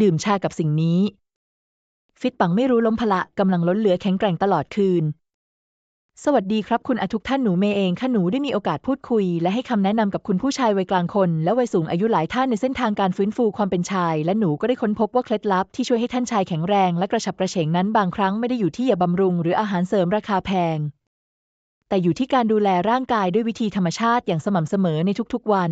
ดื่มชากับสิ่งนี้ ฟิตปังไม่รู้ล้มพละกำลังล้นเหลือแข็งแกร่งตลอดคืน สวัสดีครับคุณอาทุกท่านหนูเมย์เองค่ะหนูได้มีโอกาสพูดคุย และให้คำแนะนำกับคุณผู้ชายวัยกลางคน และวัยสูงอายุหลายท่านในเส้นทางการฟื้นฟูความเป็นชาย และหนูก็ได้ค้นพบว่าเคล็ดลับที่ช่วยให้ท่านชายแข็งแรงและกระฉับกระเฉงนั้นบางครั้งไม่ได้อยู่ที่ยาบำรุง หรืออาหารเสริมราคาแพง แต่อยู่ที่การดูแลร่างกายด้วยวิธีธรรมชาติอย่างสม่ำเสมอในทุกๆวัน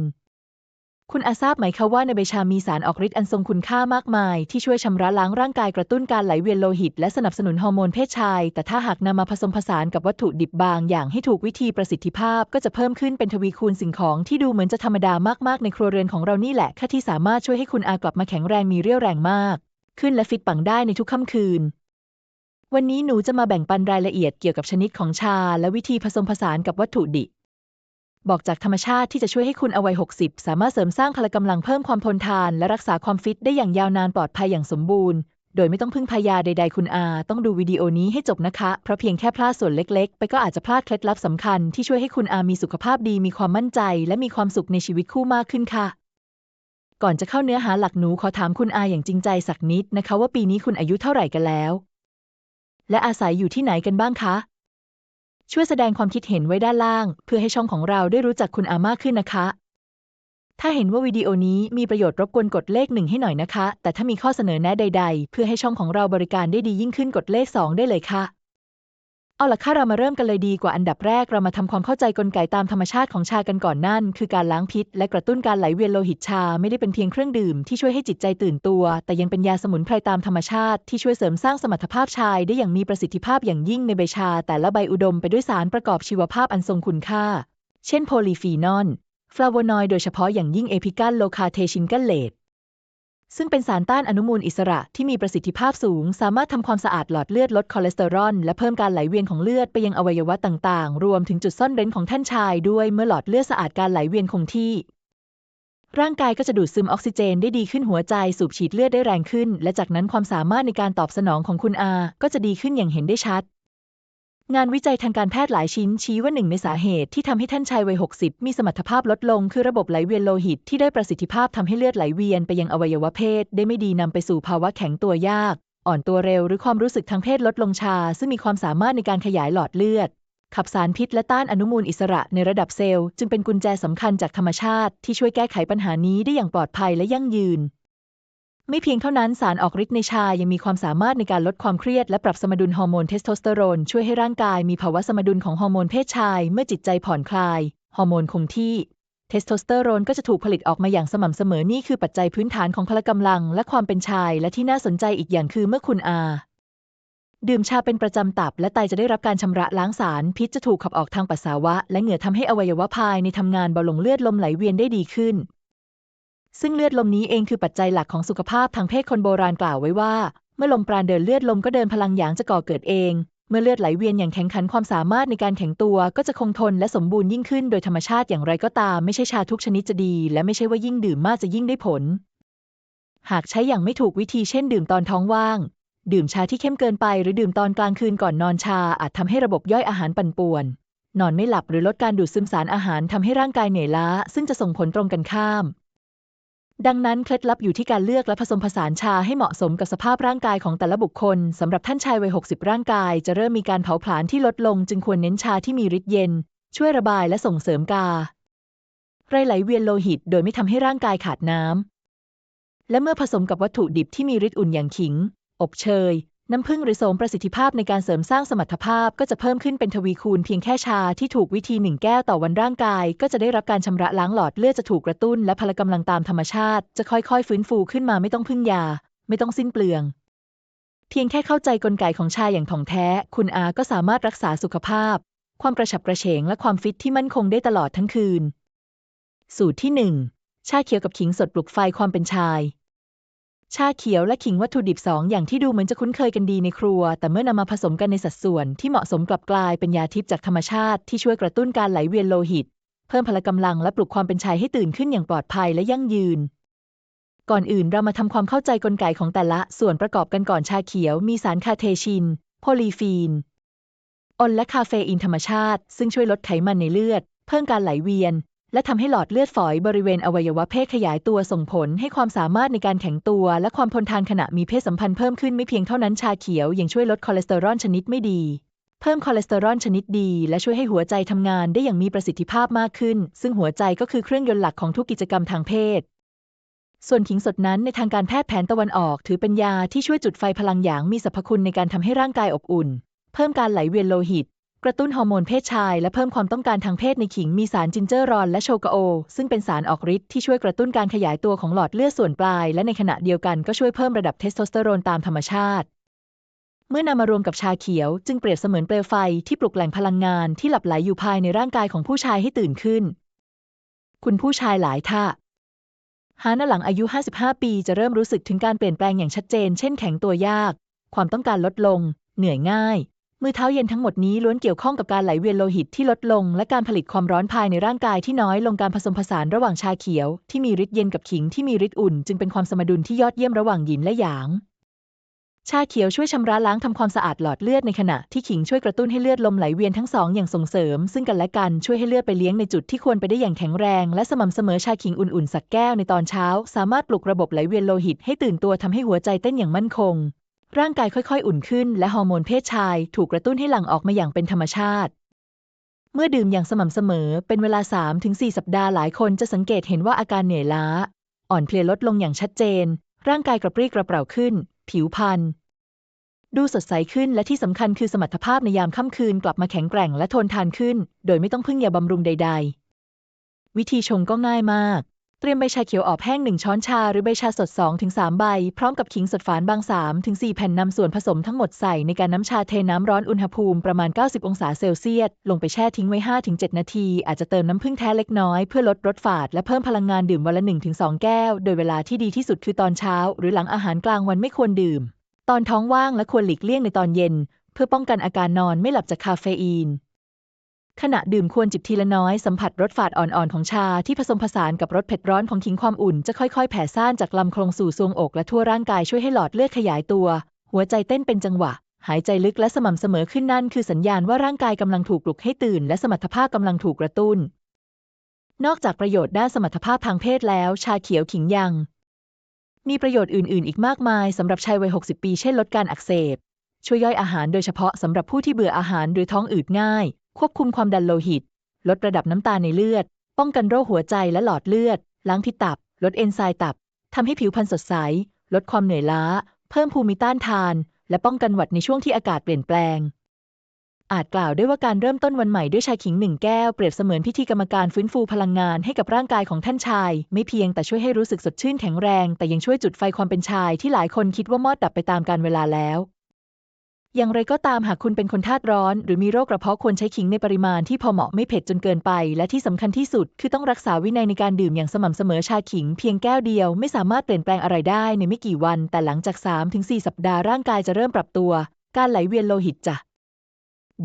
คุณอาทราบไหมคะว่าในใบชามีสารออกฤทธิ์อันทรงคุณค่ามากมาย ที่ช่วยชำระล้างร่างกายกระตุ้นการไหลเวียนโลหิต และสนับสนุนฮอร์โมนเพศชาย แต่ถ้าหากนำมาผสมผสานกับวัตถุดิบบางอย่างให้ถูกวิธีประสิทธิภาพ ก็จะเพิ่มขึ้นเป็นทวีคูณสิ่งของที่ดูเหมือนจะธรรมดามากๆในครัวเรือนของเรานี่แหละค่ะที่สามารถช่วยให้คุณอากลับมาแข็งแรงมีเรี่ยวแรงมาก ขึ้นและฟิตปังได้ในทุกค่ำคืนวันนี้หนูจะมาแบ่งปันรายละเอียดเกี่ยวกับชนิดของชา และวิธีผสมผสานกับวัตถุดิบ บอกจากธรรมชาติที่จะช่วยให้คุณอาวัย 60 สามารถเสริมสร้างพละกำลังเพิ่มความทนทาน และรักษาความฟิตได้อย่างยาวนานปลอดภัยอย่างสมบูรณ์ โดยไม่ต้องพึ่งพายาใด ๆ คุณอา ต้องดูวิดีโอนี้ให้จบนะคะ เพราะเพียงแค่พลาดส่วนเล็ก ๆ ไปก็อาจจะพลาดเคล็ดลับสำคัญที่ช่วยให้คุณอามีสุขภาพดีมีความมั่นใจ และมีความสุขในชีวิตคู่มากขึ้นค่ะ ก่อนจะเข้าเนื้อหาหลักหนูขอถามคุณอาอย่างจริงใจสักนิดนะคะ ว่าปีนี้คุณอายุเท่าไหร่กันแล้ว และอาศัยอยู่ที่ไหนกันบ้างคะ ช่วยแสดงความคิดเห็นไว้ด้านล่าง เพื่อให้ช่องของเราได้รู้จักคุณอามากขึ้นนะคะ ถ้าเห็นว่าวิดีโอนี้มีประโยชน์รบกวนกดเลขหนึ่งให้หน่อยนะคะ แต่ถ้ามีข้อเสนอแนะใด ๆ เพื่อให้ช่องของเราบริการได้ดียิ่งขึ้นกดเลขสองได้เลยค่ะ เอาล่ะค่ะเรามาเริ่มกันเลยดีกว่าอันดับแรกเรามาทำความเข้าใจกลไกตามธรรมชาติของชากันก่อนนั่น คือการล้างพิษ และกระตุ้นการไหลเวียนโลหิตชาไม่ได้เป็นเพียงเครื่องดื่มที่ช่วยให้จิตใจตื่นตัว แต่ยังเป็นยาสมุนไพรตามธรรมชาติที่ช่วยเสริมสร้างสมรรถภาพชายได้อย่างมีประสิทธิภาพอย่างยิ่งในใบชา แต่ละใบอุดมไปด้วยสารประกอบชีวภาพอันทรงคุณค่า เช่นโพลีฟีนอลฟลาโวนอยด์โดยเฉพาะอย่างยิ่งเอพิกัลโลคาเทชินกัลเลต ซึ่งเป็นสารต้านอนุมูลอิสระที่มีประสิทธิภาพสูง สามารถทำความสะอาดหลอดเลือดลดคอเลสเตอรอลและเพิ่มการไหลเวียนของเลือดไปยังอวัยวะต่างๆ รวมถึงจุดซ่อนเร้นของท่านชายด้วยเมื่อหลอดเลือดสะอาดการไหลเวียนคงที่ ร่างกายก็จะดูดซึมออกซิเจนได้ดีขึ้นหัวใจสูบฉีดเลือดได้แรงขึ้น และจากนั้นความสามารถในการตอบสนองของคุณอา ก็จะดีขึ้นอย่างเห็นได้ชัด งานวิจัยทางการแพทย์หลายชิ้นชี้ว่าหนึ่งในสาเหตุที่ทำให้ท่านชายวัย 60 มีสมรรถภาพลดลง คือระบบไหลเวียนโลหิตที่ได้ประสิทธิภาพทำให้เลือดไหลเวียนไปยังอวัยวะเพศ ได้ไม่ดีนำไปสู่ภาวะแข็งตัวยาก อ่อนตัวเร็วหรือความรู้สึกทางเพศลดลงชา ซึ่งมีความสามารถในการขยายหลอดเลือด ขับสารพิษและต้านอนุมูลอิสระในระดับเซลล์ จึงเป็นกุญแจสำคัญจากธรรมชาติที่ช่วยแก้ไขปัญหานี้ได้อย่างปลอดภัยและยั่งยืน ไม่เพียงเท่านั้นสารออกฤทธิ์ในชายังมีความสามารถในการลดความเครียดและปรับสมดุลฮอร์โมนเทสโทสเตอโรน ช่วยให้ร่างกายมีภาวะสมดุลของฮอร์โมนเพศชาย เมื่อจิตใจผ่อนคลาย ฮอร์โมนคงที่ เทสโทสเตอโรนก็จะถูกผลิตออกมาอย่างสม่ำเสมอนี่คือปัจจัยพื้นฐานของพละกำลัง และความเป็นชาย และที่น่าสนใจอีกอย่างคือเมื่อคุณอาดื่มชาเป็นประจำตับ และไตจะได้รับการชำระล้างสาร พิษจะถูกขับออกทางปัสสาวะ และเหงื่อทำให้อวัยวะภายในทำงานเบาลงเลือดลมไหลเวียนได้ดีขึ้น ซึ่งเลือดลมนี้เองคือปัจจัยหลักของสุขภาพทางเพศคนโบราณกล่าวไว้ว่า เมื่อลมปราณเดินเลือดลมก็เดินพลังหยางจะก่อเกิดเอง เมื่อเลือดไหลเวียนอย่างแข็งขันความสามารถในการแข็งตัวก็จะคงทนและสมบูรณ์ยิ่งขึ้นโดยธรรมชาติอย่างไรก็ตามไม่ใช่ชาทุกชนิดจะดี และไม่ใช่ว่ายิ่งดื่มมากจะยิ่งได้ผล หากใช้อย่างไม่ถูกวิธีเช่น ดื่มตอนท้องว่าง ดื่มชาที่เข้มเกินไป หรือดื่มตอนกลางคืนก่อนนอนชาอาจทำให้ระบบย่อยอาหารปั่นป่วน นอนไม่หลับหรือลดการดูดซึมสารอาหารทำให้ร่างกายเหนื่อยล้า ซึ่งจะส่งผลตรงกันข้าม ดังนั้นเคล็ดลับอยู่ที่การเลือกและผสมผสานชาให้เหมาะสมกับสภาพร่างกายของแต่ละบุคคลสำหรับท่านชายวัย 60 ร่างกาย จะเริ่มมีการเผาผลาญที่ลดลง จึงควรเน้นชาที่มีฤทธิ์เย็น ช่วยระบายและส่งเสริมกาไรไหลเวียนโลหิต โดยไม่ทำให้ร่างกายขาดน้ำและเมื่อผสมกับวัตถุดิบที่มีฤทธิ์อุ่นอย่างขิง อบเชย น้ำผึ้งหรือโสมประสิทธิภาพในการเสริมสร้างสมรรถภาพก็จะเพิ่มขึ้นเป็นทวีคูณเพียงแค่ชาที่ถูกวิธีหนึ่งแก้วต่อวันร่างกาย ก็จะได้รับการชำระล้างหลอดเลือดจะถูกกระตุ้น และพละกำลังตามธรรมชาติ จะค่อยๆ ฟื้นฟูขึ้นมาไม่ต้องพึ่งยา ไม่ต้องสิ้นเปลือง เพียงแค่เข้าใจกลไกของชาอย่างถ่องแท้ คุณอาก็สามารถรักษาสุขภาพ ความกระฉับกระเฉงและความฟิตที่มั่นคงได้ตลอดทั้งคืน สูตรที่หนึ่งชาเขียวกับขิงสดปลุกไฟความเป็นชาย ชาเขียวและขิงวัตถุดิบสองอย่างที่ดูเหมือนจะคุ้นเคยกันดีในครัว แต่เมื่อนำมาผสมกันในสัดส่วนที่เหมาะสมกลับกลายเป็นยาทิพย์จากธรรมชาติที่ช่วยกระตุ้นการไหลเวียนโลหิต เพิ่มพละกำลังและปลุกความเป็นชายให้ตื่นขึ้นอย่างปลอดภัยและยั่งยืน ก่อนอื่นเรามาทำความเข้าใจกลไกของแต่ละส่วนประกอบกันก่อนชาเขียว มีสารคาเทชิน โพลีฟีนออนและคาเฟอีนธรรมชาติ ซึ่งช่วยลดไขมันในเลือด เพิ่มการไหลเวียน และทำให้หลอดเลือดฝอยบริเวณอวัยวะเพศขยายตัวส่งผลให้ความสามารถในการแข็งตัว และความทนทานขณะมีเพศสัมพันธ์เพิ่มขึ้นไม่เพียงเท่านั้นชาเขียวยังช่วยลดคอเลสเตอรอลชนิดไม่ดี เพิ่มคอเลสเตอรอลชนิดดี และช่วยให้หัวใจทำงานได้อย่างมีประสิทธิภาพมากขึ้น ซึ่งหัวใจก็คือเครื่องยนต์หลักของทุกกิจกรรมทางเพศส่วนขิงสดนั้นในทางการแพทย์แผนตะวันออก ถือเป็นยาที่ช่วยจุดไฟพลังหยางมีสรรพคุณในการทำให้ร่างกายอบอุ่น เพิ่มการไหลเวียนโลหิต กระตุ้นฮอร์โมนเพศชายและเพิ่มความต้องการทางเพศในขิงมีสารจินเจอรอนและโชกโอ ซึ่งเป็นสารออกฤทธิ์ที่ช่วยกระตุ้นการขยายตัวของหลอดเลือดส่วนปลาย และในขณะเดียวกันก็ช่วยเพิ่มระดับเทสโทสเตอโรนตามธรรมชาติ เมื่อนำมารวมกับชาเขียว จึงเปรียบเสมือนเปลวไฟที่ปลุกแหล่งพลังงานที่หลับไหลอยู่ภายในร่างกายของผู้ชายให้ตื่นขึ้น คุณผู้ชายหลายท่าฮานาหลังอายุ 55 ปีจะเริ่มรู้สึกถึงการเปลี่ยนแปลงอย่างชัดเจน เช่นแข็งตัวยาก ความต้องการลดลง เหนื่อยง่าย มือเท้าเย็นทั้งหมดนี้ล้วนเกี่ยวข้องกับการไหลเวียนโลหิตที่ลดลง และการผลิตความร้อนภายในร่างกายที่น้อยลงการผสมผสานระหว่างชาเขียวที่มีฤทธิ์เย็นกับขิงที่มีฤทธิ์อุ่น จึงเป็นความสมดุลที่ยอดเยี่ยมระหว่างหยินและหยาง ชาเขียวช่วยชำระล้างทำความสะอาดหลอดเลือดในขณะที่ขิงช่วยกระตุ้นให้เลือดลมไหลเวียนทั้งสองอย่างส่งเสริม ซึ่งกันและกันช่วยให้เลือดไปเลี้ยงในจุดที่ควรไปได้อย่างแข็งแรง และสม่ำเสมอชาขิงอุ่นๆสักแก้วในตอนเช้า สามารถปลุกระบบไหลเวียนโลหิตให้ตื่นตัวทำให้หัวใจเต้นอย่างมั่นคง ร่างกายค่อยๆ อุ่นขึ้น และฮอร์โมนเพศชายถูกกระตุ้นให้หลั่งออกมาอย่างเป็นธรรมชาติ เมื่อดื่มอย่างสม่ำเสมอเป็นเวลา 3-4 สัปดาห์หลายคนจะสังเกตเห็นว่าอาการเหนื่อยล้า อ่อนเพลียลดลงอย่างชัดเจน ร่างกายกระปรี้กระเปร่าขึ้น ผิวพรรณดูสดใสขึ้นและที่สำคัญคือสมรรถภาพในยามค่ำคืนกลับมาแข็งแกร่งและทนทานขึ้น โดยไม่ต้องพึ่งยาบำรุงใด ๆ วิธีชงก็ง่ายมาก เตรียมใบชาเขียวออบแห้ง 1 ช้อนชา หรือใบชาสด 2-3 ใบ พร้อมกับขิงสดฝานบาง 3-4 แผ่นนำส่วนผสมทั้งหมดใส่ในการน้ำชาเทน้ำร้อนอุณหภูมิประมาณ 90 องศาเซลเซียส ลงไปแช่ทิ้งไว้ 5-7 นาที อาจจะเติมน้ำผึ้งแท้เล็กน้อยเพื่อลดรสฝาดและเพิ่มพลังงานดื่มวันละ 1-2 แก้ว โดยเวลาที่ดีที่สุดคือตอนเช้า หรือหลังอาหารกลางวันไม่ควรดื่ม ตอนท้องว่างและควรหลีกเลี่ยงในตอนเย็น เพื่อป้องกันอาการนอนไม่หลับจากคาเฟอีน ขณะดื่มควรจิบทีละน้อยสัมผัสรสฝาดอ่อนๆของชาที่ผสมผสานกับรสเผ็ดร้อนของขิงความอุ่นจะค่อยๆ แผ่ซ่านจากลำโครงสู่ทรวงอกและทั่วร่างกายช่วยให้หลอดเลือดขยายตัว หัวใจเต้นเป็นจังหวะ หายใจลึกและสม่ำเสมอขึ้นนั่นคือสัญญาณว่าร่างกายกำลังถูกปลุกให้ตื่น และสมรรถภาพกำลังถูกกระตุ้น นอกจากประโยชน์ด้านสมรรถภาพทางเพศแล้ว ชาเขียวขิงยัง มีประโยชน์อื่น ๆ อีกมากมายสำหรับชายวัย 60 ปี เช่นลดการอักเสบช่วยย่อยอาหารโดยเฉพาะสำหรับผู้ที่เบื่ออาหารหรือท้องอืดง่าย ควบคุมความดันโลหิต ลดระดับน้ำตาในเลือด ป้องกันโรคหัวใจและหลอดเลือด ล้างพิษตับ ลดเอนไซม์ตับทำให้ผิวพรรณสดใส ลดความเหนื่อยล้า เพิ่มภูมิต้านทาน และป้องกันหวัดในช่วงที่อากาศเปลี่ยนแปลง อาจกล่าวได้ว่าการเริ่มต้นวันใหม่ด้วยชาขิงหนึ่งแก้วเปรียบเสมือนพิธีกรรมการฟื้นฟูพลังงานให้กับร่างกายของท่านชาย ไม่เพียงแต่ช่วยให้รู้สึกสดชื่นแข็งแรง แต่ยังช่วยจุดไฟความเป็นชายที่หลายคนคิดว่ามอดดับไปตามกาลเวลาแล้ว อย่างไรก็ตามหากคุณเป็นคนธาตุร้อน หรือมีโรคกระเพาะควรใช้ขิงในปริมาณที่พอเหมาะไม่เผ็ดจนเกินไป และที่สำคัญที่สุด คือต้องรักษาวินัยในการดื่มอย่างสม่ำเสมอชาขิง เพียงแก้วเดียวไม่สามารถเปลี่ยนแปลงอะไรได้ในไม่กี่วัน แต่หลังจาก 3-4 สัปดาห์ร่างกายจะเริ่มปรับตัว การไหลเวียนโลหิตจะ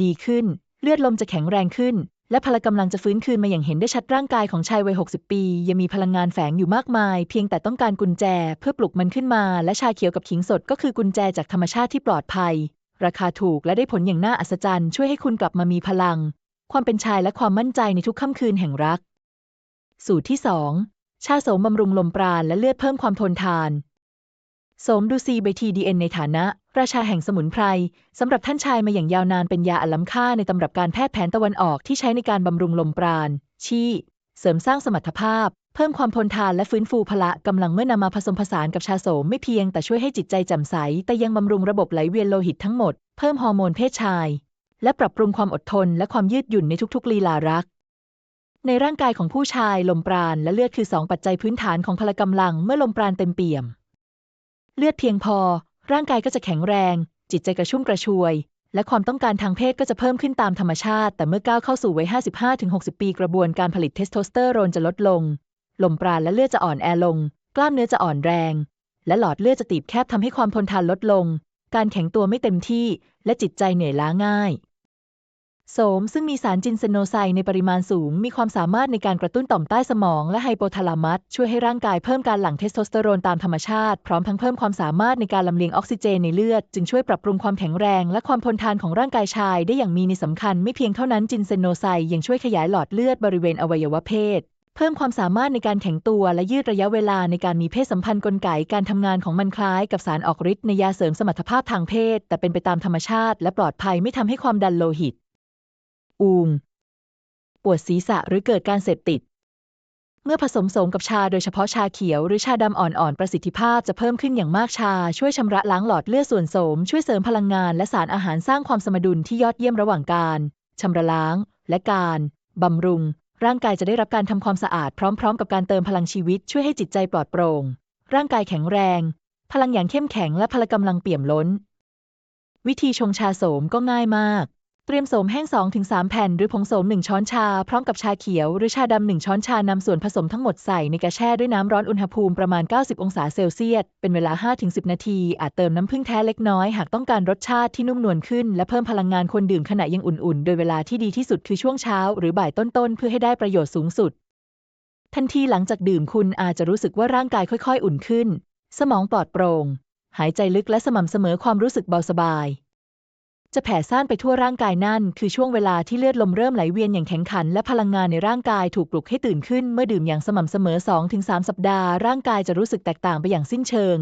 ดีขึ้น เลือดลมจะแข็งแรงขึ้น และพละกำลังจะฟื้นคืนมาอย่างเห็นได้ชัดร่างกายของชายวัย 60 ปี ยังมีพลังงานแฝงอยู่มากมาย เพียงแต่ต้องการกุญแจ เพื่อปลุกมันขึ้นมา และชาเขียวกับขิงสดก็คือกุญแจจากธรรมชาติที่ปลอดภัย ราคาถูกและได้ผลอย่างน่าอัศจรรย์ ช่วยให้คุณกลับมามีพลัง ความเป็นชายและความมั่นใจในทุกค่ำคืนแห่งรัก สูตรที่ 2 ชาโสมบำรุงลมปราณและเลือดเพิ่มความทนทาน โสมดูซีไบทีดีเอ็นในฐานะ ราชาแห่งสมุนไพรสำหรับท่านชายมาอย่างยาวนานเป็นยาอันล้ำค่าในตำรับการแพทย์แผนตะวันออกที่ใช้ในการบำรุงลมปราณ ชี เสริมสร้างสมรรถภาพ เพิ่มความทนทานและฟื้นฟูพละกำลังเมื่อนำมาผสมผสานกับชาโสมไม่เพียงแต่ช่วยให้จิตใจแจ่มใส แต่ยังบำรุงระบบไหลเวียนโลหิตทั้งหมด เพิ่มฮอร์โมนเพศชาย และปรับปรุงความอดทนและความยืดหยุ่นในทุกๆลีลารัก ในร่างกายของผู้ชายลมปราณและเลือดคือสองปัจจัยพื้นฐานของพละกำลังเมื่อลมปราณเต็มเปี่ยม เลือดเพียงพอ ร่างกายก็จะแข็งแรง จิตใจกระชุ่มกระชวยและความต้องการทางเพศก็จะเพิ่มขึ้นตามธรรมชาติ แต่เมื่อก้าวเข้าสู่วัย 55-60 ปี กระบวนการผลิตเทสโทสเตอโรนจะลดลง ลมปราณและเลือดจะอ่อนแอลง กล้ามเนื้อจะอ่อนแรง และหลอดเลือดจะตีบแคบทำให้ความทนทานลดลง การแข็งตัวไม่เต็มที่ และจิตใจเหนื่อยล้าง่ายโสมซึ่งมีสารจินเซโนไซในปริมาณสูง มีความสามารถในการกระตุ้นต่อมใต้สมองและไฮโปทาลามัสช่วยให้ร่างกายเพิ่มการหลั่งเทสโทสเตอโรนตามธรรมชาติ พร้อมทั้งเพิ่มความสามารถในการลำเลียงออกซิเจนในเลือด จึงช่วยปรับปรุงความแข็งแรง และความทนทานของร่างกายชายได้อย่างมีในสำคัญ ไม่เพียงเท่านั้นจินเซโนไซยังช่วยขยายหลอดเลือดบริเวณอวัยวะเพศ เพิ่มความสามารถในการแข็งตัวและยืดระยะเวลาในการมีเพศสัมพันธ์กลไกการทำงานของมันคล้ายกับสารออกฤทธิ์ในยาเสริมสมรรถภาพทางเพศ แต่เป็นไปตามธรรมชาติ และปลอดภัยไม่ทำให้ความดันโลหิต อูม ปวดศีรษะหรือเกิดการเสพติด เมื่อผสมสมกับชาโดยเฉพาะชาเขียวหรือชาดำอ่อนๆ ประสิทธิภาพจะเพิ่มขึ้นอย่างมากชา ช่วยชำระล้างหลอดเลือดส่วนโสม ช่วยเสริมพลังงาน และสารอาหารสร้างความสมดุลที่ยอดเยี่ยมระหว่างการชำระล้าง และการบำรุง ร่างกายจะได้รับการทำความสะอาดพร้อม ๆ กับการเติมพลังชีวิตช่วยให้จิตใจปลอดโปร่ง ร่างกายแข็งแรง พลังอย่างเข้มแข็งและพละกำลังเปี่ยมล้น วิธีชงชาโสมก็ง่ายมาก เตรียมโสมแห้ง 2-3 แผ่น หรือผงโสม 1 ช้อนชา พร้อมกับชาเขียว หรือชาดำ 1 ช้อนชานำส่วนผสมทั้งหมดใส่ในกระแช่ด้วยน้ำร้อนอุณหภูมิประมาณ 90 องศาเซลเซียส เป็นเวลา 5-10 นาที อาจเติมน้ำผึ้งแท้เล็กน้อย หากต้องการรสชาติที่นุ่มนวลขึ้น และเพิ่มพลังงานคนดื่มขณะยังอุ่นๆ โดยเวลาที่ดีที่สุดคือช่วงเช้า หรือบ่ายต้นๆ เพื่อให้ได้ประโยชน์สูงสุด ทันทีหลังจากดื่มคุณอาจจะรู้สึกว่าร่างกายค่อย ๆ อุ่นขึ้น สมองปลอดโปร่ง หายใจลึกและสม่ำเสมอความรู้สึกเบาสบาย จะแผ่ซ่านไปทั่วร่างกายนั่น คือช่วงเวลาที่เลือดลมเริ่มไหลเวียนอย่างแข็งขัน และพลังงานในร่างกายถูกปลุกให้ตื่นขึ้น เมื่อดื่มอย่างสม่ำเสมอ 2-3 สัปดาห์ ร่างกายจะรู้สึกแตกต่างไปอย่างสิ้นเชิง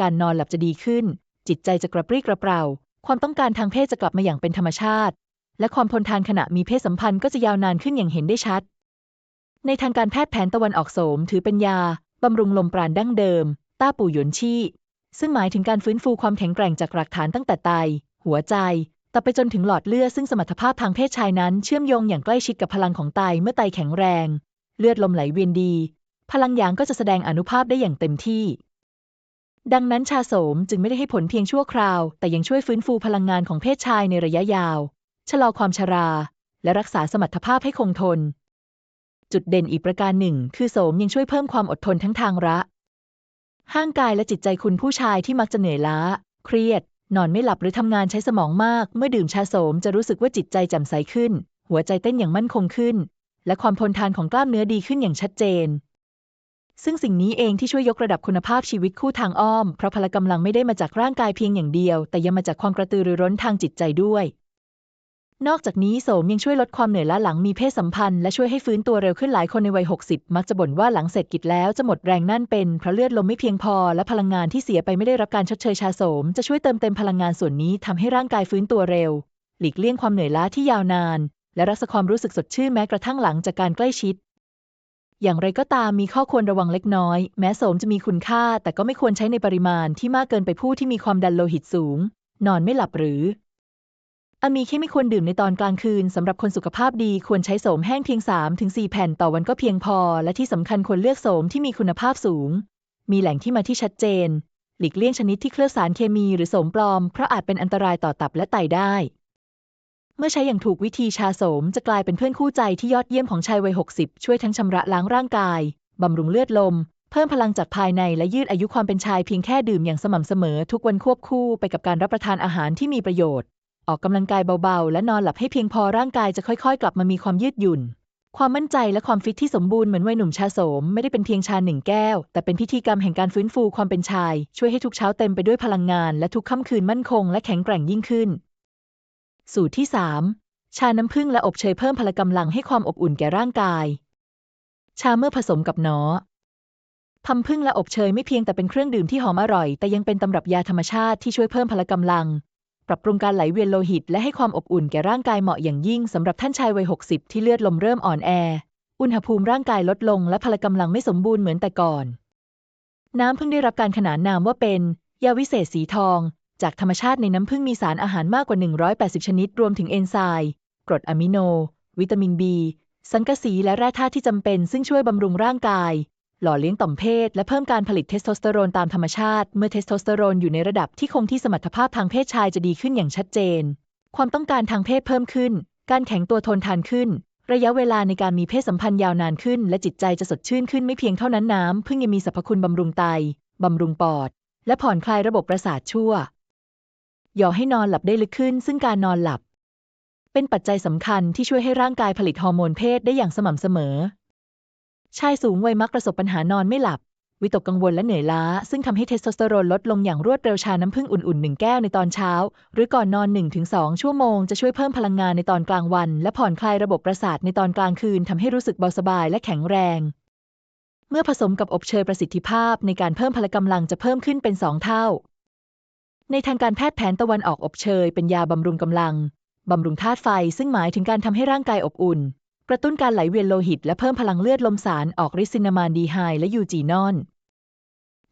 การนอนหลับจะดีขึ้น จิตใจจะกระปรี้กระเปร่า ความต้องการทางเพศจะกลับมาอย่างเป็นธรรมชาติ และความทนทานขณะมีเพศสัมพันธ์ก็จะยาวนานขึ้นอย่างเห็นได้ชัด ในทางการแพทย์แผนตะวันออกโสม ถือเป็นยาบำรุงลมปราณดั้งเดิม ต้าปู่หยวนชี่ ซึ่งหมายถึงการฟื้นฟูความแข็งแกร่งจากรากฐานตั้งแต่ไตหัวใจ ต่ไปจนถึงหลอดเลือดซึ่งสมรรถภาพทางเพศชายนั้นเชื่อมโยงอย่างใกล้ชิดกับพลังของไตเมื่อไตแข็งแรง เลือดลมไหลเวียนดี พลังหยางก็จะแสดงอนุภาพได้อย่างเต็มที่ ดังนั้นชาโสมจึงไม่ได้ให้ผลเพียงชั่วคราว แต่ยังช่วยฟื้นฟูพลังงานของเพศชายในระยะยาว ชะลอความชรา และรักษาสมรรถภาพให้คงทน จุดเด่นอีกประการหนึ่ง คือโสมยังช่วยเพิ่มความอดทนทั้งทางระ ห้างกายและจิตใจคุณผู้ชายที่มักจะเหนื่อยล้า เครียด นอนไม่หลับหรือทำงานใช้สมองมาก เมื่อดื่มชาโสมจะรู้สึกว่าจิตใจแจ่มใสขึ้น หัวใจเต้นอย่างมั่นคงขึ้น และความทนทานของกล้ามเนื้อดีขึ้นอย่างชัดเจน ซึ่งสิ่งนี้เองที่ช่วยยกระดับคุณภาพชีวิตคู่ทางอ้อม เพราะพละกำลังไม่ได้มาจากร่างกายเพียงอย่างเดียว แต่ยังมาจากความกระตือรือร้นทางจิตใจด้วย นอกจากนี้โสมยังช่วยลดความเหนื่อยล้าหลังมีเพศสัมพันธ์และช่วยให้ฟื้นตัวเร็วขึ้นหลายคนในวัย 60 มักจะบ่นว่าหลังเสร็จกิจแล้วจะหมดแรงนั่นเป็นเพราะเลือดลมไม่เพียงพอ และพลังงานที่เสียไปไม่ได้รับการชดเชยชาโสม จะช่วยเติมเต็มพลังงานส่วนนี้ทำให้ร่างกายฟื้นตัวเร็ว หลีกเลี่ยงความเหนื่อยล้าที่ยาวนาน และรักษาความรู้สึกสดชื่นแม้กระทั่งหลังจากการใกล้ชิด อย่างไรก็ตามมีข้อควรระวังเล็กน้อย แม้โสมจะมีคุณค่า แต่ก็ไม่ควรใช้ในปริมาณที่มากเกินไปผู้ที่มีความดันโลหิตสูง นอนไม่หลับหรือ อะมีแค่ไม่ควรดื่มในตอนกลางคืนสำหรับคนสุขภาพดีควรใช้โสมแห้งเพียง 3-4 แผ่นต่อวันก็เพียงพอ และที่สำคัญควรเลือกโสมที่มีคุณภาพสูง มีแหล่งที่มาที่ชัดเจน หลีกเลี่ยงชนิดที่เคลือบสารเคมีหรือโสมปลอม เพราะอาจเป็นอันตรายต่อตับและไตได้ เมื่อใช้อย่างถูกวิธีชาโสมจะกลายเป็นเพื่อนคู่ใจที่ยอดเยี่ยมของชายวัย 60 ช่วยทั้งชำระล้างร่างกายบำรุงเลือดลม เพิ่มพลังจากภายในและยืดอายุความเป็นชายเพียงแค่ดื่มอย่างสม่ำเสมอทุกวันควบคู่ไปกับการรับประทานอาหารที่มีประโยชน์ ออกกำลังกายเบาๆ และนอนหลับให้เพียงพอร่างกายจะค่อยๆ กลับมามีความยืดหยุ่น ความมั่นใจและความฟิตที่สมบูรณ์เหมือนวัยหนุ่มชาโสมไม่ได้เป็นเพียงชาหนึ่งแก้ว แต่เป็นพิธีกรรมแห่งการฟื้นฟูความเป็นชาย ช่วยให้ทุกเช้าเต็มไปด้วยพลังงาน และทุกค่ำคืนมั่นคง และแข็งแกร่งยิ่งขึ้น สูตรที่ 3 ชาน้ำผึ้งและอบเชยเพิ่มพละกำลังให้ความอบอุ่นแก่ร่างกาย ชาเมื่อผสมกับหนอพำผึ้งและอบเชยไม่เพียงแต่เป็นเครื่องดื่มที่หอมอร่อย แต่ยังเป็นตำรับยาธรรมชาติที่ช่วยเพิ่มพละกำลัง ปรับปรุงการไหลเวียนโลหิต และให้ความอบอุ่นแก่ร่างกายเหมาะอย่างยิ่งสำหรับท่านชายวัย 60 ที่เลือดลมเริ่มอ่อนแอ อุณหภูมิร่างกายลดลงและพละกำลังไม่สมบูรณ์เหมือนแต่ก่อน น้ำผึ้งได้รับการขนานนามว่าเป็น ยาวิเศษสีทอง จากธรรมชาติในน้ำผึ้งมีสารอาหารมากกว่า 180 ชนิด รวมถึงเอนไซม์ กรดอะมิโน วิตามิน B สังกะสีและแร่ธาตุที่จำเป็นซึ่งช่วยบำรุงร่างกาย หล่อเลี้ยงต่อมเพศ และเพิ่มการผลิตเทสโทสเตอโรนตามธรรมชาติ เมื่อเทสโทสเตอโรนอยู่ในระดับที่คงที่สมรรถภาพทางเพศชายจะดีขึ้นอย่างชัดเจน ความต้องการทางเพศเพิ่มขึ้น การแข็งตัวทนทานขึ้น ระยะเวลาในการมีเพศสัมพันธ์ยาวนานขึ้น และจิตใจจะสดชื่นขึ้นไม่เพียงเท่านั้นน้ำพึ่งยังมีสรรพคุณบำรุงไตบำรุงปอด และผ่อนคลายระบบประสาทชั่วย่อให้นอนหลับได้ลึกขึ้น ซึ่งการนอนหลับ เป็นปัจจัยสำคัญที่ช่วยให้ร่างกายผลิตฮอร์โมนเพศได้อย่างสม่ำเสมอ ชายสูงวัยมักประสบปัญหานอนไม่หลับ วิตกกังวลและเหนื่อยล้า ซึ่งทำให้เทสโทสเตอโรนลดลงอย่างรวดเร็วชาน้ำผึ้งอุ่นๆหนึ่งแก้วในตอนเช้า หรือก่อนนอน 1-2 ชั่วโมงจะช่วยเพิ่มพลังงานในตอนกลางวัน และผ่อนคลายระบบประสาทในตอนกลางคืนทำให้รู้สึกเบาสบายและแข็งแรง เมื่อผสมกับอบเชยประสิทธิภาพในการเพิ่มพละกำลังจะเพิ่มขึ้นเป็น2เท่า ในทางการแพทย์แผนตะวันออกอบเชยเป็นยาบำรุงกำลังบำรุงธาตุไฟซึ่งหมายถึงการทำให้ร่างกายอบอุ่น กระตุ้นการไหลเวียนโลหิต และเพิ่มพลังเลือดลมสารออกริซินามานดีไฮและยูจีนอน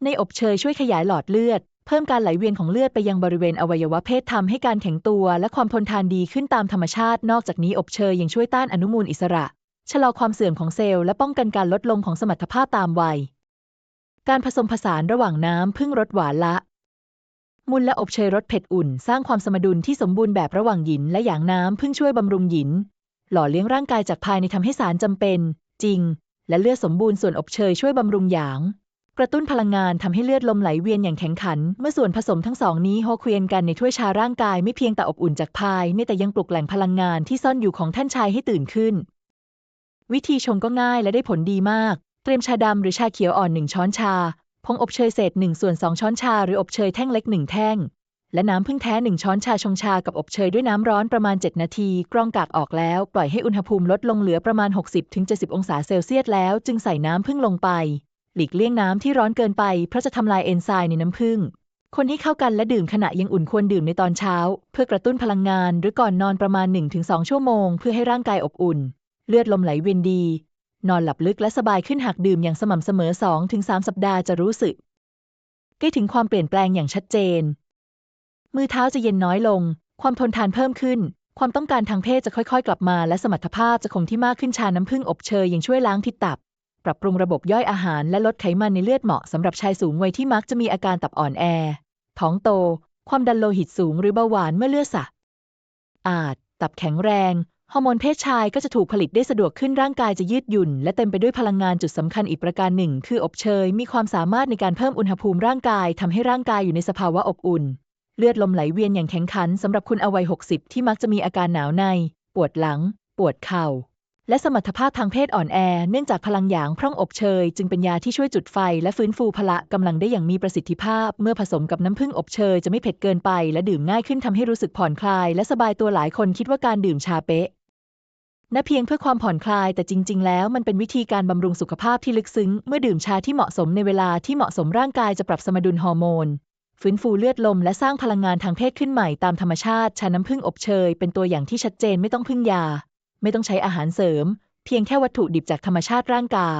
ในอบเชยช่วยขยายหลอดเลือด เพิ่มการไหลเวียนของเลือดไปยังบริเวณอวัยวะเพศทำให้การแข็งตัว และความทนทานดีขึ้นตามธรรมชาติ นอกจากนี้อบเชยยังช่วยต้านอนุมูลอิสระ ชะลอความเสื่อมของเซลล์และป้องกันการลดลงของสมรรถภาพตามวัย การผสมผสานระหว่างน้ำพึ่งรสหวานละมุนและอบเชยรสเผ็ดอุ่น สร้างความสมดุลที่สมบูรณ์แบบระหว่างหยินและหยางน้ำพึ่งช่วยบำรุงหยิน หล่อเลี้ยงร่างกายจากภายในทำให้สารจำเป็น จริง และเลือดสมบูรณ์ส่วนอบเชยช่วยบำรุงหยาง กระตุ้นพลังงานทำให้เลือดลมไหลเวียนอย่างแข็งขัน เมื่อส่วนผสมทั้งสองนี้โฮเควียนกันในถ้วยชาร่างกายไม่เพียงแต่อบอุ่นจากภายในแต่ยังปลุกแหล่งพลังงานที่ซ่อนอยู่ของท่านชายให้ตื่นขึ้น วิธีชงก็ง่ายและได้ผลดีมาก เตรียมชาดำหรือชาเขียวอ่อนหนึ่งช้อนชา ผงอบเชยเศษ1ส่วน2ช้อนชาหรืออบเชยแท่งเล็ก1แท่ง และน้ำผึ้งแท้1ช้อนชาชงชากับอบเชยด้วยน้ำร้อนประมาณ 7 นาที กรองกากออกแล้ว ปล่อยให้อุณหภูมิลดลงเหลือประมาณ 60-70 องศาเซลเซียสแล้ว จึงใส่น้ำผึ้งลงไป หลีกเลี่ยงน้ำที่ร้อนเกินไปเพราะจะทำลายเอนไซม์ในน้ำผึ้งคนให้เข้ากันและดื่มขณะยังอุ่นควรดื่มในตอนเช้า เพื่อกระตุ้นพลังงาน หรือก่อนนอนประมาณ 1-2 ชั่วโมง เพื่อให้ร่างกายอบอุ่น เลือดลมไหลเวียนดี นอนหลับลึกและสบายขึ้นหากดื่มอย่างสม่ำเสมอ 2-3 สัปดาห์จะรู้สึก ได้ถึงความเปลี่ยนแปลงอย่างชัดเจน มือเท้าจะเย็นน้อยลง ความทนทานเพิ่มขึ้น ความต้องการทางเพศจะค่อยๆ กลับมา และสมรรถภาพจะคงที่มากขึ้นชาน้ำผึ้งอบเชยยังช่วยล้างพิษตับ ปรับปรุงระบบย่อยอาหารและลดไขมันในเลือดเหมาะสำหรับชายสูงวัยที่มักจะมีอาการตับอ่อนแอ ท้องโต ความดันโลหิตสูงหรือเบาหวานเมื่อเลือดสะอาจตับแข็งแรงฮอร์โมนเพศชายก็จะถูกผลิตได้สะดวกขึ้นร่างกายจะยืดหยุ่น และเต็มไปด้วยพลังงานจุดสำคัญอีกประการหนึ่ง คืออบเชยมีความสามารถในการเพิ่มอุณหภูมิร่างกายทำให้ร่างกายอยู่ในสภาวะอบอุ่น เลือดลมไหลเวียนอย่างแข็งขันสำหรับคุณอวัย 60 ที่มักจะมีอาการหนาวใน ปวดหลัง ปวดเข่า และสมรรถภาพทางเพศอ่อนแอ เนื่องจากพลังหยางพร่องอบเชย จึงเป็นยาที่ช่วยจุดไฟและฟื้นฟูพละกำลังได้อย่างมีประสิทธิภาพ เมื่อผสมกับน้ำผึ้งอบเชยจะไม่เผ็ดเกินไป และดื่มง่ายขึ้นทำให้รู้สึกผ่อนคลาย และสบายตัวหลายคนคิดว่าการดื่มชาเป๊ะน่าเพียงเพื่อความผ่อนคลายแต่จริง ๆ แล้วมันเป็นวิธีการบำรุงสุขภาพที่ลึกซึ้ง เมื่อดื่มชาที่เหมาะสมในเวลาที่เหมาะสมร่างกายจะปรับสมดุลฮอร์โมน ฟื้นฟูเลือดลมและสร้างพลังงานทางเพศขึ้นใหม่ตามธรรมชาติชาน้ำผึ้งอบเชยเป็นตัวอย่างที่ชัดเจนไม่ต้องพึ่งยา ไม่ต้องใช้อาหารเสริม เพียงแค่วัตถุดิบจากธรรมชาติร่างกาย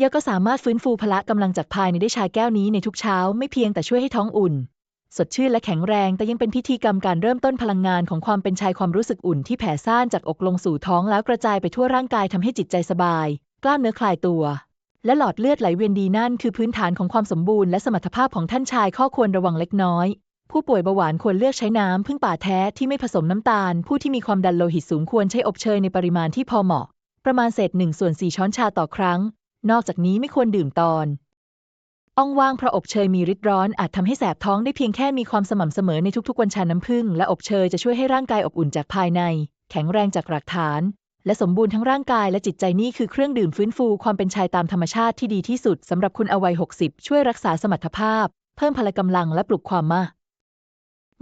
ยาก็สามารถฟื้นฟูพละกำลังจากภายในได้ชาแก้วนี้ในทุกเช้าไม่เพียงแต่ช่วยให้ท้องอุ่น สดชื่นและแข็งแรงแต่ยังเป็นพิธีกรรมการเริ่มต้นพลังงานของความเป็นชายความรู้สึกอุ่นที่แผ่ซ่านจากอกลงสู่ท้องแล้วกระจายไปทั่วร่างกายทำให้จิตใจสบาย กล้ามเนื้อคลายตัว และหลอดเลือดไหลเวียนดีนั่นคือพื้นฐานของความสมบูรณ์และสมรรถภาพของท่านชายข้อควรระวังเล็กน้อย ผู้ป่วยเบาหวานควรเลือกใช้น้ำพึ่งป่าแท้ที่ไม่ผสมน้ำตาล ผู้ที่มีความดันโลหิตสูงควรใช้อบเชยในปริมาณที่พอเหมาะ ประมาณเศษ1ส่วน4ช้อนชาต่อครั้ง นอกจากนี้ไม่ควรดื่มตอนอ่องว่างเพราะอบเชยมีฤทธิ์ร้อนอาจทำให้แสบท้องได้เพียงแค่มีความสม่ำเสมอในทุกๆวันชาน้ำผึ้งและอบเชยจะช่วยให้ร่างกายอบอุ่นจากภายใน แข็งแรงจากรากฐาน และสมบูรณ์ทั้งร่างกายและจิตใจนี่คือเครื่องดื่มฟื้นฟูความเป็นชายตามธรรมชาติที่ดีที่สุดสำหรับคุณอวัย 60 ช่วยรักษาสมรรถภาพ เพิ่มพละกำลังและปลุกความมา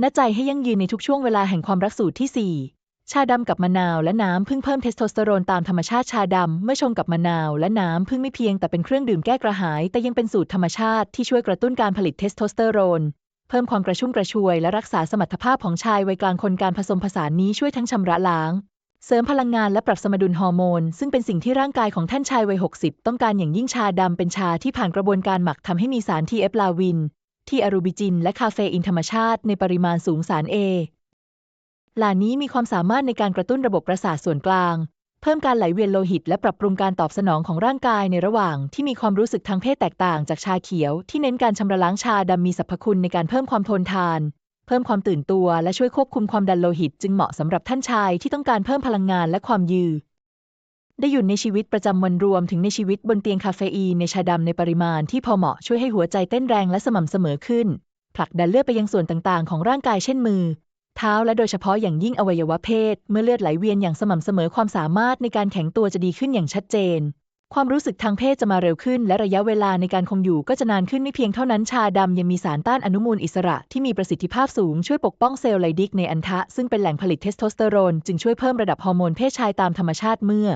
ณใจให้ยั่งยืนในทุกช่วงเวลาแห่งความรักสูตรที่ 4 ชาดำกับมะนาวและน้ำพึ่งเพิ่มเทสโทสเตอโรนตามธรรมชาติชาดำเมื่อชงกับมะนาวและน้ำพึ่งไม่เพียงแต่เป็นเครื่องดื่มแก้กระหาย แต่ยังเป็นสูตรธรรมชาติที่ช่วยกระตุ้นการผลิตเทสโทสเตอโรนเพิ่มความกระชุ่มกระชวยและรักษาสมรรถภาพของชายวัยกลางคนการผสมผสานนี้ช่วยทั้งชำระล้าง เสริมพลังงานและปรับสมดุลฮอร์โมน ซึ่งเป็นสิ่งที่ร่างกายของท่านชายวัย 60 ต้องการอย่างยิ่งชาดำเป็นชาที่ผ่านกระบวนการหมักทำให้มีสารทีเอฟลาวิน ที่อรูบิจิน และคาเฟอีนธรรมชาติในปริมาณสูงสารเอหลานี้มีความสามารถในการกระตุ้นระบบประสาทส่วนกลาง เพิ่มการไหลเวียนโลหิต และปรับปรุงการตอบสนองของร่างกายในระหว่างที่มีความรู้สึกทางเพศแตกต่างจากชาเขียว ที่เน้นการชำระล้างชาดำมีสรรพคุณในการเพิ่มความทนทาน พิ่มความตื่นตัวและช่วยควบคุมความดันโลหิต จึงเหมาะสำหรับท่านชายที่ต้องการเพิ่มพลังงานและความยืดได้อยู่ในชีวิตประจำวันรวมถึงในชีวิตบนเตียงคาเฟอีนในชาดำในปริมาณที่พอเหมาะช่วยให้หัวใจเต้นแรงและสม่ำเสมอขึ้น ผลักดันเลือดไปยังส่วนต่างๆ ของร่างกายเช่นมือ เท้าและโดยเฉพาะอย่างยิ่งอวัยวะเพศ เมื่อเลือดไหลเวียนอย่างสม่ำเสมอความสามารถในการแข็งตัวจะดีขึ้นอย่างชัดเจน ความรู้สึกทางเพศจะมาเร็วขึ้น และระยะเวลาในการคงอยู่ก็จะนานขึ้นไม่เพียงเท่านั้นชาดำยังมีสารต้านอนุมูลอิสระที่มีประสิทธิภาพสูงช่วยปกป้องเซลล์ไลดิกในอัณฑะซึ่งเป็นแหล่งผลิตเทสโทสเตอโรน จึงช่วยเพิ่มระดับฮอร์โมนเพศชายตามธรรมชาติเมื่อ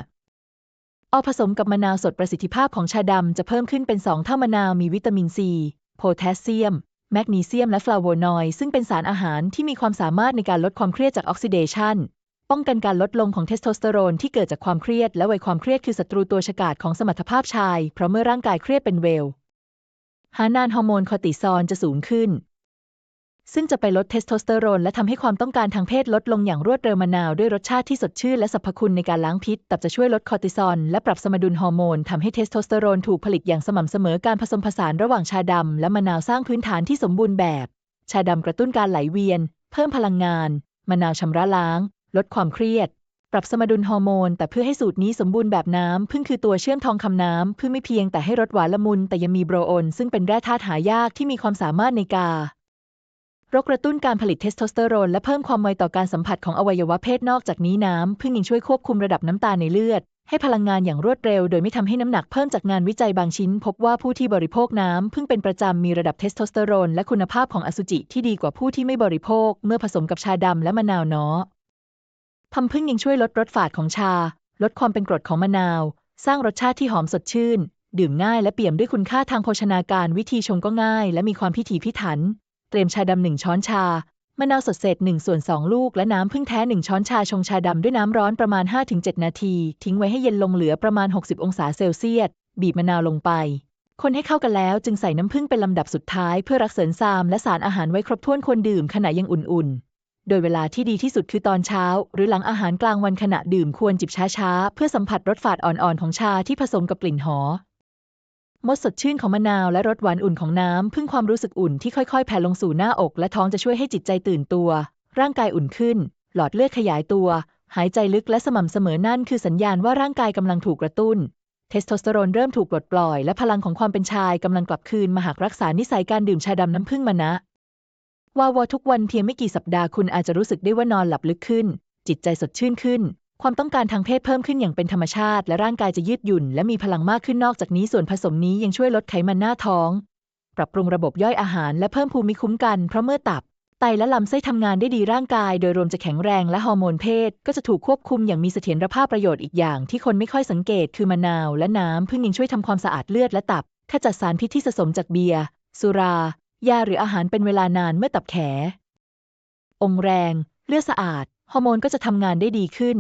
เอาผสมกับมะนาวสดประสิทธิภาพของชาดำจะเพิ่มขึ้นเป็น 2 เท่ามะนาวมีวิตามินซีโพแทสเซียม แมกนีเซียมและฟลาโวนอยด์ซึ่งเป็นสารอาหารที่มีความสามารถในการลดความเครียดจากออกซิเดชัน ป้องกันการลดลงของเทสโทสเตอโรนที่เกิดจากความเครียดและวัยความเครียดคือศัตรูตัวฉกาจของสมรรถภาพชาย เพราะเมื่อร่างกายเครียดเป็นเวลฮานานฮอร์โมนคอติซอลจะสูงขึ้น ซึ่งจะไปลดเทสโทสเตอโรนและทำให้ความต้องการทางเพศลดลงอย่างรวดเร็วมะนาวด้วยรสชาติที่สดชื่นและสรรพคุณในการล้างพิษ ตับจะช่วยลดคอติซอลและปรับสมดุลฮอร์โมนทำให้เทสโทสเตอโรนถูกผลิตอย่างสม่ำเสมอการผสมผสานระหว่างชาดำและมะนาวสร้างพื้นฐานที่สมบูรณ์แบบ ชาดำกระตุ้นการไหลเวียน เพิ่มพลังงานมะนาวชำระล้าง ลดความเครียด ปรับสมดุลฮอร์โมน แต่เพื่อให้สูตรนี้สมบูรณ์แบบน้ำพึ่งคือตัวเชื่อมทองคำน้ำพึ่งไม่เพียงแต่ให้รสหวานละมุน แต่ยังมีโบรโอนซึ่งเป็นแร่ธาตุหายากที่มีความสามารถในการรกกระตุ้นการผลิตเทสโทสเตอโรนและเพิ่มความไวต่อการสัมผัสของอวัยวะเพศนอกจากนี้น้ำพึ่งยังช่วยควบคุมระดับน้ำตาลในเลือด ให้พลังงานอย่างรวดเร็ว โดยไม่ทำให้น้ำหนักเพิ่มจากงานวิจัยบางชิ้น พบว่าผู้ที่บริโภคน้ำพึ่งเป็นประจำมีระดับเทสโทสเตอโรนและคุณภาพของอสุจิที่ดีกว่าผู้ที่ไม่บริโภค เมื่อผสมกับชาดำและมะนาวเนาะ พัมพึ่งยังช่วยลดรสฝาดของชา ลดความเป็นกรดของมะนาว สร้างรสชาติที่หอมสดชื่น ดื่มง่ายและเปี่ยมด้วยคุณค่าทางโภชนาการวิธีชงก็ง่าย และมีความพิถีพิถัน เตรียมชาดำหนึ่งช้อนชามะนาวสดเศษ1ส่วน2ลูกและน้ำพึ่งแท้1ช้อนชาชงชาดำด้วยน้ำร้อนประมาณ 5-7 นาที ทิ้งไว้ให้เย็นลงเหลือประมาณ 60 องศาเซลเซียส บีบมะนาวลงไป คนให้เข้ากันแล้วจึงใส่น้ำผึ้งเป็นลำดับสุดท้ายเพื่อรักเสริญซามและสารอาหารไว้ครบถ้วนควรดื่มขณะยังอุ่นๆ โดยเวลาที่ดีที่สุดคือตอนเช้า หรือหลังอาหารกลางวันขณะดื่มควรจิบช้าๆ เพื่อสัมผัสรสฝาดอ่อนๆ ของชาที่ผสมกับกลิ่นหอมมดสดชื่นของมะนาวและรสหวานอุ่นของน้ำพึ่งความรู้สึกอุ่นที่ค่อยๆ แผ่ลงสู่หน้าอกและท้องจะช่วยให้จิตใจตื่นตัว ร่างกายอุ่นขึ้น หลอดเลือดขยายตัว หายใจลึกและสม่ำเสมอนั่นคือสัญญาณว่าร่างกายกำลังถูกกระตุ้น เทสโทสเตอโรนเริ่มถูกปลดปล่อยและพลังของความเป็นชายกำลังกลับคืนมาหากรักษานิสัยการดื่มชาดำน้ำผึ้งมานะ ว่าวทุกวันเพียงไม่กี่สัปดาห์คุณอาจจะรู้สึกได้ว่านอนหลับลึกขึ้น จิตใจสดชื่นขึ้น ความต้องการทางเพศเพิ่มขึ้นอย่างเป็นธรรมชาติ และร่างกายจะยืดหยุ่น และมีพลังมากขึ้นนอกจากนี้ส่วนผสมนี้ยังช่วยลดไขมันหน้าท้อง ปรับปรุงระบบย่อยอาหาร และเพิ่มภูมิคุ้มกันเพราะเมื่อตับไตและลำไส้ทำงานได้ดีร่างกาย โดยรวมจะแข็งแรงและฮอร์โมนเพศ ก็จะถูกควบคุมอย่างมีเสถียรภาพประโยชน์อีกอย่างที่คนไม่ค่อยสังเกตคือมะนาว และน้ำพึ่งยังช่วยทำความสะอาดเลือดและตับขจัดสารพิษที่สะสมจากเบียร์สุรา ยาหรืออาหารเป็นเวลานานเมื่อตับแข องแรง เลือดสะอาด ฮอร์โมนก็จะทำงานได้ดีขึ้น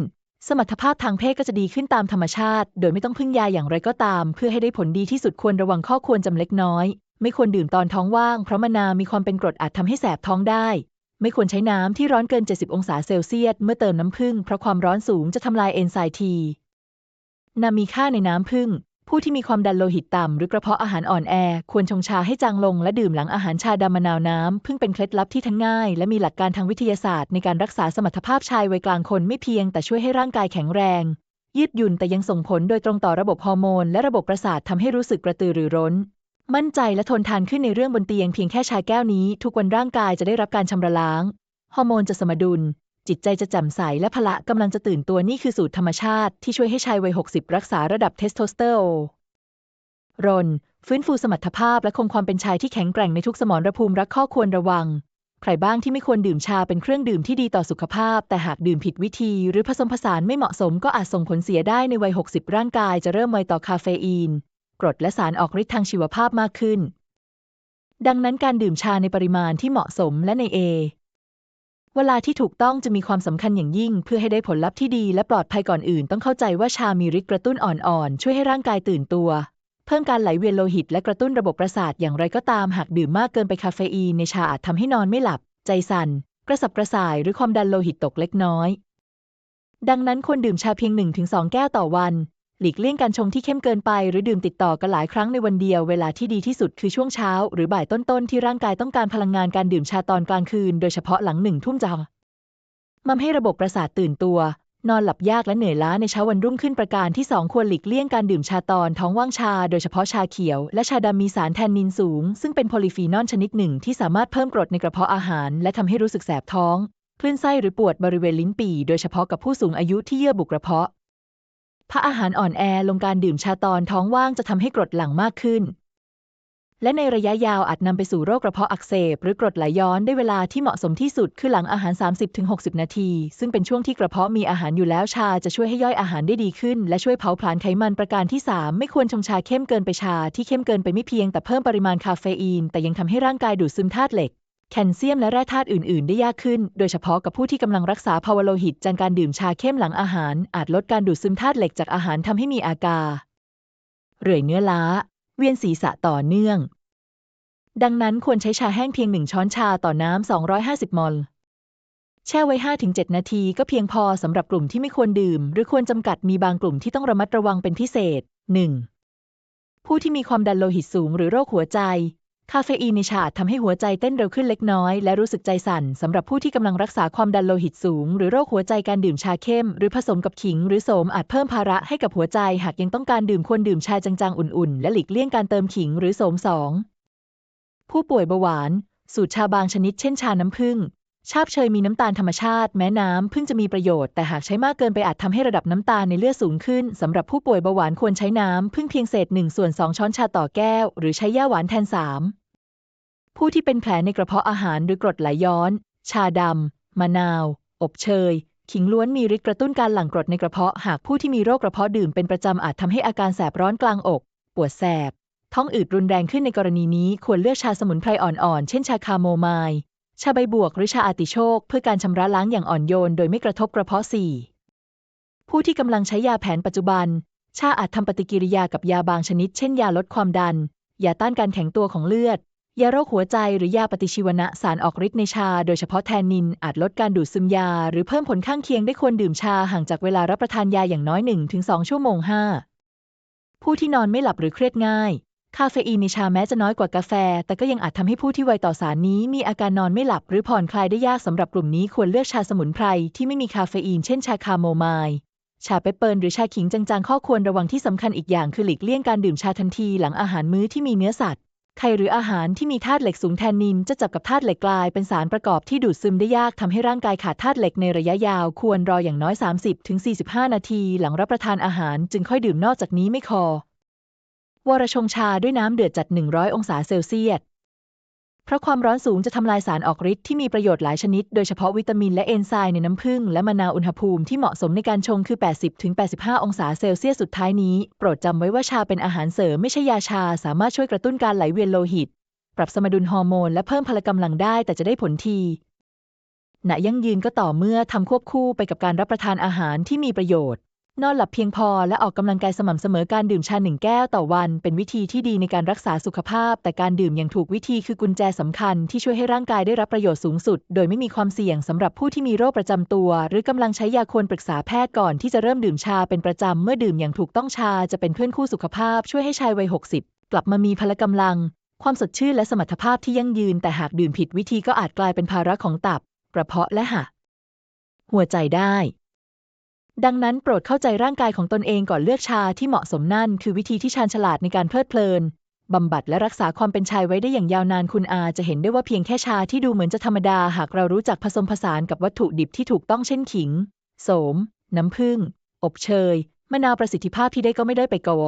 สมรรถภาพทางเพศก็จะดีขึ้นตามธรรมชาติ โดยไม่ต้องพึ่งยาอย่างไรก็ตาม เพื่อให้ได้ผลดีที่สุดควรระวังข้อควรจำเล็กน้อย ไม่ควรดื่มตอนท้องว่าง เพราะมะนาวมีความเป็นกรดอาจทำให้แสบท้องได้ ไม่ควรใช้น้ำที่ร้อนเกิน 70 องศาเซลเซียส เมื่อเติมน้ำผึ้งเพราะความร้อนสูงจะทำลายเอนไซม์ทีนามีค่าในน้ำผึ้ง ผู้ที่มีความดันโลหิตต่ำหรือกระเพาะอาหารอ่อนแอ ควรชงชาให้จางลงและดื่มหลังอาหารชาดำมะนาวน้ำ พึ่งเป็นเคล็ดลับที่ทั้งง่าย และมีหลักการทางวิทยาศาสตร์ในการรักษาสมรรถภาพชายวัยกลางคนไม่เพียงแต่ช่วยให้ร่างกายแข็งแรง ยืดหยุ่นแต่ยังส่งผลโดยตรงต่อระบบฮอร์โมนและระบบประสาททำให้รู้สึกกระตือรือร้น มั่นใจและทนทานขึ้นในเรื่องบนเตียงเพียงแค่ชาแก้วนี้ ทุกวันร่างกายจะได้รับการชำระล้างฮอร์โมนจะสมดุล จิตใจจะแจ่มใสและพละกำลังจะตื่นตัวนี่คือสูตรธรรมชาติที่ช่วยให้ชายวัย 60 รักษาระดับเทสโทสเตอโรรน ฟื้นฟูสมรรถภาพและคงความเป็นชายที่แข็งแกร่งในทุกสมรภูมิรักข้อควรระวัง ใครบ้างที่ไม่ควรดื่มชาเป็นเครื่องดื่มที่ดีต่อสุขภาพ แต่หากดื่มผิดวิธี หรือผสมผสานไม่เหมาะสมก็อาจส่งผลเสียได้ในวัย 60 ร่างกายจะเริ่มไวต่อคาเฟอีน กรดและสารออกฤทธิ์ทางชีวภาพมากขึ้น ดังนั้นการดื่มชาในปริมาณที่เหมาะสมและในเอ เวลาที่ถูกต้องจะมีความสำคัญอย่างยิ่ง เพื่อให้ได้ผลลัพธ์ที่ดีและปลอดภัยก่อนอื่น ต้องเข้าใจว่าชามีฤทธิ์กระตุ้นอ่อนๆ ช่วยให้ร่างกายตื่นตัว เพิ่มการไหลเวียนโลหิตและกระตุ้นระบบประสาทอย่างไรก็ตามหากดื่มมากเกินไปคาเฟอีนในชาอาจทำให้นอนไม่หลับ ใจสั่นกระสับกระส่ายหรือความดันโลหิตตกเล็กน้อย ดังนั้นควรดื่มชาเพียง 1-2 แก้วต่อวัน หลีกเลี่ยงการชงที่เข้มเกินไป หรือดื่มติดต่อกันหลายครั้งในวันเดียว เวลาที่ดีที่สุดคือช่วงเช้า หรือบ่ายต้นๆที่ร่างกายต้องการพลังงานการดื่มชาตอนกลางคืน โดยเฉพาะหลังหนึ่งทุ่มจะมัมให้ระบบประสาทตื่นตัว นอนหลับยากและเหนื่อยล้าในเช้าวันรุ่งขึ้นประการที่ 2 ควรหลีกเลี่ยงการดื่มชาตอนท้องว่างชา โดยเฉพาะชาเขียว และชาดำมีสารแทนนินสูง ซึ่งเป็นโพลีฟีนอลชนิดหนึ่งที่สามารถเพิ่มกรดในกระเพาะอาหาร และทำให้รู้สึกแสบท้องคลื่นไส้หรือปวดบริเวณลิ้นปี่โดยเฉพาะกับผู้สูงอายุที่เยื่อบุกระเพาะ ถ้าอาหารอ่อนแอลงการดื่มชาตอนท้องว่างจะทำให้กรดหลั่งมากขึ้น และในระยะยาวอาจนำไปสู่โรคกระเพาะอักเสบ หรือกรดไหลย้อนได้เวลาที่เหมาะสมที่สุดคือหลังอาหาร 30-60 นาที ซึ่งเป็นช่วงที่กระเพาะมีอาหารอยู่แล้วชาจะช่วยให้ย่อยอาหารได้ดีขึ้น และช่วยเผาผลาญไขมันประการที่ 3 ไม่ควรชงชาเข้มเกินไปชาที่เข้มเกินไปไม่เพียงแต่เพิ่มปริมาณคาเฟอีน แต่ยังทำให้ร่างกายดูดซึมธาตุเหล็ก แคลเซียมและแร่ธาตุอื่น ๆ ได้ยากขึ้น โดยเฉพาะกับผู้ที่กำลังรักษาภาวะโลหิตจากการดื่มชาเข้มหลังอาหาร อาจลดการดูดซึมธาตุเหล็กจากอาหารทำให้มีอาการเรื่อยเนื้อล้า เวียนศีรษะต่อเนื่อง ดังนั้นควรใช้ชาแห้งเพียงหนึ่งช้อนชาต่อน้ำ 250 มล แช่ไว้ 5-7 นาทีก็เพียงพอสำหรับกลุ่มที่ไม่ควรดื่ม หรือควรจำกัดมีบางกลุ่มที่ต้องระมัดระวังเป็นพิเศษ 1. ผู้ที่มีความดันโลหิตสูงหรือโรคหัวใจ คาเฟอีนในชาอาจทำให้หัวใจเต้นเร็วขึ้นเล็กน้อย และรู้สึกใจสั่นสำหรับผู้ที่กำลังรักษาความดันโลหิตสูง หรือโรคหัวใจการดื่มชาเข้ม หรือผสมกับขิง หรือโสมอาจเพิ่มภาระให้กับหัวใจ หากยังต้องการดื่มควรดื่มชาจางๆ อุ่นๆ และหลีกเลี่ยงการเติมขิงหรือโสมสองผู้ป่วยเบาหวาน สูตรชาบางชนิดเช่นชาน้ำผึ้ง ชาบเชยมีน้ำตาลธรรมชาติแม้น้ำผึ้งจะมีประโยชน์แต่หากใช้มากเกินไปอาจทำให้ระดับน้ำตาลในเลือดสูงขึ้นสำหรับผู้ป่วยเบาหวานควรใช้น้ำผึ้งเพียงเศษ1ส่วน2ช้อนชาต่อแก้ว หรือใช้ย่าหวานแทน 3 ผู้ที่เป็นแผลในกระเพาะอาหารหรือกรดไหลย้อน ชาดำมะนาว อบเชย ขิงล้วนมีฤทธิ์กระตุ้นการหลั่งกรดในกระเพาะหากผู้ที่มีโรคกระเพาะดื่มเป็นประจำอาจทำให้อาการแสบร้อนกลางอก ปวดแสบท้องอืดรุนแรงขึ้นในกรณีนี้ควรเลือกชาสมุนไพรอ่อนๆเช่นชาคาโมไมล์ ชาใบบวกหรือชาอาติโชกเพื่อการชำระล้างอย่างอ่อนโยนโดยไม่กระทบกระเพาะ 4. ผู้ที่กำลังใช้ยาแผนปัจจุบัน ชาอาจทำปฏิกิริยากับยาบางชนิด เช่นยาลดความดัน ยาต้านการแข็งตัวของเลือด ยาโรคหัวใจหรือยาปฏิชีวนะสารออกฤทธิ์ในชา โดยเฉพาะแทนนินอาจลดการดูดซึมยา หรือเพิ่มผลข้างเคียงได้ควรดื่มชาห่างจากเวลารับประทานยาอย่างน้อย 1-2 ชั่วโมง 5. ผู้ที่นอนไม่หลับหรือเครียดง่าย คาเฟอีนในชาแม้จะน้อยกว่ากาแฟ แต่ก็ยังอาจทำให้ผู้ที่ไวต่อสารนี้ มีอาการนอนไม่หลับหรือผ่อนคลายได้ยากสำหรับกลุ่มนี้ควรเลือกชาสมุนไพรที่ไม่มีคาเฟอีน เช่นชาคาโมไมล์ชาเปปเปิลหรือชาขิงจางๆ ข้อควรระวังที่สำคัญอีกอย่างคือหลีกเลี่ยงการดื่มชาทันทีหลังอาหารมื้อที่มีเนื้อสัตว์ไข่หรืออาหารที่มีธาตุเหล็กสูงแทนนินจะจับกับธาตุเหล็กกลายเป็นสารประกอบที่ดูดซึมได้ยากทำให้ร่างกายขาดธาตุเหล็กในระยะยาว ควรรออย่างน้อย 30-45 นาที หลังรับประทานอาหารจึงค่อยดื่มนอกจากนี้ไม่คอ วรชงชาด้วยน้ำเดือดจัด 100 องศาเซลเซียส เพราะความร้อนสูงจะทำลายสารออกฤทธิ์ที่มีประโยชน์หลายชนิด โดยเฉพาะวิตามินและเอนไซม์ในน้ำผึ้งและมะนาวอุณหภูมิที่เหมาะสมในการชงคือ 80-85 องศาเซลเซียสสุดท้ายนี้ โปรดจำไว้ว่าชาเป็นอาหารเสริมไม่ใช่ยาชา สามารถช่วยกระตุ้นการไหลเวียนโลหิต ปรับสมดุลฮอร์โมนและเพิ่มพละกำลังได้แต่จะได้ผลทีณยั่งยืนก็ต่อเมื่อทำควบคู่ไปกับการรับประทานอาหารที่มีประโยชน์ นอนหลับเพียงพอและออกกำลังกายสม่ำเสมอการดื่มชาหนึ่งแก้วต่อวัน เป็นวิธีที่ดีในการรักษาสุขภาพ แต่การดื่มอย่างถูกวิธีคือกุญแจสำคัญที่ช่วยให้ร่างกายได้รับประโยชน์สูงสุด โดยไม่มีความเสี่ยงสำหรับผู้ที่มีโรคประจำตัว หรือกำลังใช้ยาควรปรึกษาแพทย์ก่อนที่จะเริ่มดื่มชาเป็นประจำเมื่อดื่มอย่างถูกต้องชาจะเป็นเพื่อนคู่สุขภาพ ช่วยให้ชายวัย 60 กลับมามีพละกำลัง ความสดชื่นและสมรรถภาพที่ยั่งยืน แต่หากดื่มผิดวิธีก็อาจกลายเป็นภาระของตับ กระเพาะและหัหัวใจได้ ดังนั้นโปรดเข้าใจร่างกายของตนเองก่อนเลือกชาที่เหมาะสมนั่น คือวิธีที่ชาญฉลาดในการเพลิดเพลินบำบัดและรักษาความเป็นชายไว้ได้อย่างยาวนานคุณอาจะเห็นได้ว่าเพียงแค่ชาที่ดูเหมือนจะธรรมดา หากเรารู้จักผสมผสานกับวัตถุดิบที่ถูกต้องเช่นขิง โสม น้ำผึ้ง อบเชย มะนาวประสิทธิภาพที่ได้ก็ไม่ได้ไปกว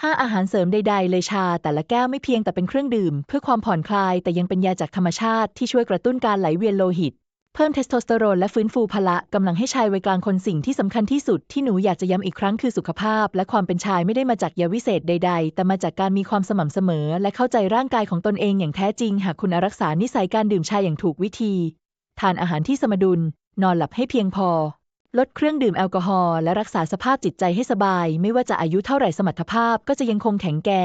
ห้าอาหารเสริมใดๆ เลยชา แต่ละแก้วไม่เพียงแต่เป็นเครื่องดื่ม เพื่อความผ่อนคลายแต่ยังเป็นยาจากธรรมชาติที่ช่วยกระตุ้นการไหลเวียนโลหิต เพิ่มเทสโทสเตอโรนและฟื้นฟูพละกำลังให้ชายวัยกลางคนสิ่งที่สำคัญที่สุดที่หนูอยากจะย้ำอีกครั้งคือสุขภาพ และความเป็นชายไม่ได้มาจากยาวิเศษใด ๆ แต่มาจากการมีความสม่ำเสมอ และเข้าใจร่างกายของตนเองอย่างแท้จริง หากคุณรักษานิสัยการดื่มชาอย่างถูกวิธี ทานอาหารที่สมดุล นอนหลับให้เพียงพอ ลดเครื่องดื่มแอลกอฮอล์และรักษาสภาพจิตใจให้สบาย ไม่ว่าจะอายุเท่าไหร่สมรรถภาพก็จะยังคงแข็งแกร่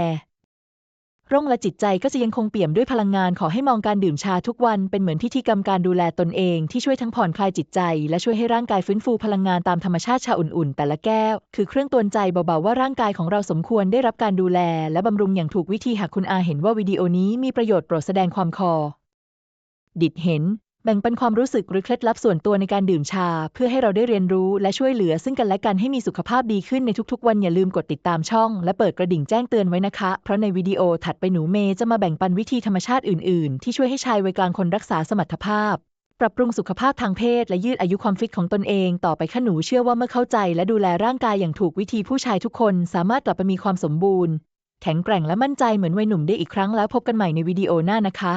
ร่องและจิตใจก็จะยังคงเปี่ยมด้วยพลังงานขอให้มองการดื่มชาทุกวันเป็นเหมือนพิธีกรรมการดูแลตนเองที่ช่วยทั้งผ่อนคลายจิตใจ และช่วยให้ร่างกายฟื้นฟูพลังงานตามธรรมชาติชาอุ่นๆ แต่ละแก้ว คือเครื่องตวนใจเบาๆว่าร่างกายของเราสมควรได้รับการดูแล และบำรุงอย่างถูกวิธีหากคุณอาเห็นว่าวิดีโอนี้มีประโยชน์โปรดแสดงความคอ ดิดเห็น แบ่งปันความรู้สึกหรือเคล็ดลับส่วนตัวในการดื่มชา เพื่อให้เราได้เรียนรู้และช่วยเหลือซึ่งกันและกันให้มีสุขภาพดีขึ้นในทุกๆ วันอย่าลืมกดติดตามช่อง และเปิดกระดิ่งแจ้งเตือนไว้นะคะ เพราะในวิดีโอถัดไปหนูเมย์จะมาแบ่งปันวิธีธรรมชาติอื่นๆ ที่ช่วยให้ชายวัยกลางคนรักษาสมรรถภาพ ปรับปรุงสุขภาพทางเพศ และยืดอายุความฟิตของตนเอง ต่อไปค่ะหนูเชื่อว่าเมื่อเข้าใจ และดูแลร่างกายอย่างถูกวิธีผู้ชายทุกคน สามารถกลับไปมีความสมบูรณ์ แข็งแกร่งและมั่นใจเหมือนวัยหนุ่มได้อีกครั้งแล้วพบกันใหม่ในวิดีโอหน้านะคะ